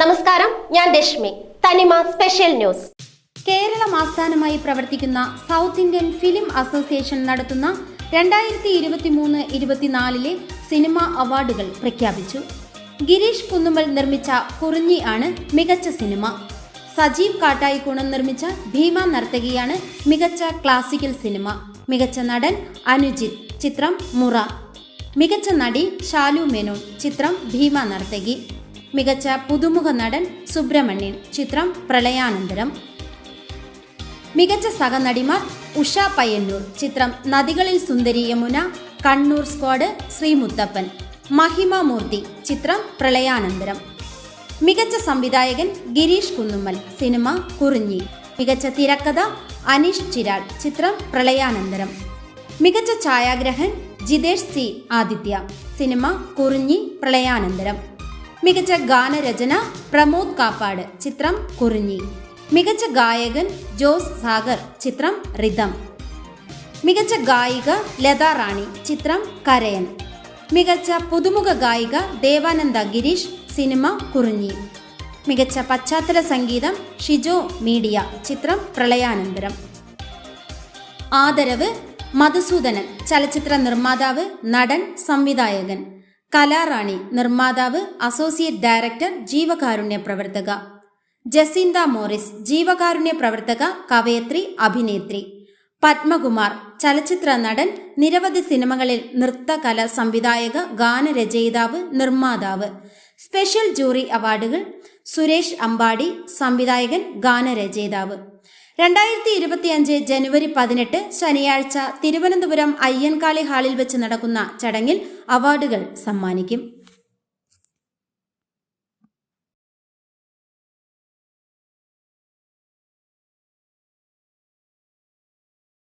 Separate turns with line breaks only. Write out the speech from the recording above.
നമസ്കാരം ഞാൻ രശ്മി. തനിമ സ്പെഷ്യൽ ന്യൂസ്.
കേരളം ആസ്ഥാനമായി പ്രവർത്തിക്കുന്ന സൗത്ത് ഇന്ത്യൻ ഫിലിം അസോസിയേഷൻ നടത്തുന്ന രണ്ടായിരത്തി ഇരുപത്തി മൂന്ന് ഇരുപത്തിനാലിലെ സിനിമ അവാർഡുകൾ പ്രഖ്യാപിച്ചു. ഗിരീഷ് കുന്നുമ്മൽ നിർമ്മിച്ച കുറിഞ്ഞി ആണ് മികച്ച സിനിമ. സജീവ് കാട്ടായിക്കുണം നിർമ്മിച്ച ഭീമ നർത്തകിയാണ് മികച്ച ക്ലാസിക്കൽ സിനിമ. മികച്ച നടൻ അനുജിത്. ചിത്രം മുറ. മികച്ച നടി ഷാലു മേനോൻ ചിത്രം ഭീമ നർത്തകി. മികച്ച പുതുമുഖ നടൻ സുബ്രഹ്മണ്യൻ ചിത്രം പ്രളയാനന്തരം. മികച്ച സഹനടിമാർ ഉഷ പയ്യന്നൂർ ചിത്രം നദികളിൽ സുന്ദരി യമുന കണ്ണൂർ സ്ക്വാഡ് ശ്രീമുത്തപ്പൻ. മഹിമ മൂർത്തി ചിത്രം പ്രളയാനന്തരം. മികച്ച സംവിധായകൻ ഗിരീഷ് കുന്നുമ്മൽ സിനിമ കുറിഞ്ഞി. മികച്ച തിരക്കഥ അനീഷ് ചിരാൾ ചിത്രം പ്രളയാനന്തരം. മികച്ച ഛായാഗ്രഹൻ ജിതേഷ് സി. ആദിത്യ. സിനിമ കുറിഞ്ഞി പ്രളയാനന്തരം. മികച്ച ഗാനരചന പ്രമോദ് കാപ്പാട് ചിത്രം കുറിഞ്ഞി. മികച്ച ഗായകൻ ജോസ് സാഗർ ചിത്രം റിതം. മികച്ച ഗായിക ലത റാണി ചിത്രം കരയൻ. മികച്ച പുതുമുഖ ഗായിക ദേവാനന്ദ ഗിരീഷ് സിനിമ കുറിഞ്ഞി. മികച്ച പശ്ചാത്തല സംഗീതം ഷിജോ മീഡിയ ചിത്രം പ്രളയാനന്തരം. ആദരവ് മധുസൂദനൻ ചലച്ചിത്ര നിർമ്മാതാവ് നടൻ സംവിധായകൻ. കലാറാണി നിർമ്മാതാവ് അസോസിയേറ്റ് ഡയറക്ടർ ജീവകാരുണ്യ പ്രവർത്തക. ജസീന്ത മോറിസ് ജീവകാരുണ്യ പ്രവർത്തക കവയത്രി അഭിനേത്രി. പത്മകുമാർ ചലച്ചിത്ര നടൻ നിരവധി സിനിമകളിൽ നൃത്തകല സംവിധായക ഗാനരചയിതാവ് നിർമ്മാതാവ്. സ്പെഷ്യൽ ജൂറി അവാർഡുകൾ സുരേഷ് അമ്പാടി സംവിധായകൻ ഗാനരചയിതാവ്. രണ്ടായിരത്തി ഇരുപത്തിയഞ്ച് ജനുവരി പതിനെട്ട് ശനിയാഴ്ച തിരുവനന്തപുരം അയ്യൻകാളി ഹാളിൽ വെച്ച് നടക്കുന്ന ചടങ്ങിൽ അവാർഡുകൾ സമ്മാനിക്കും.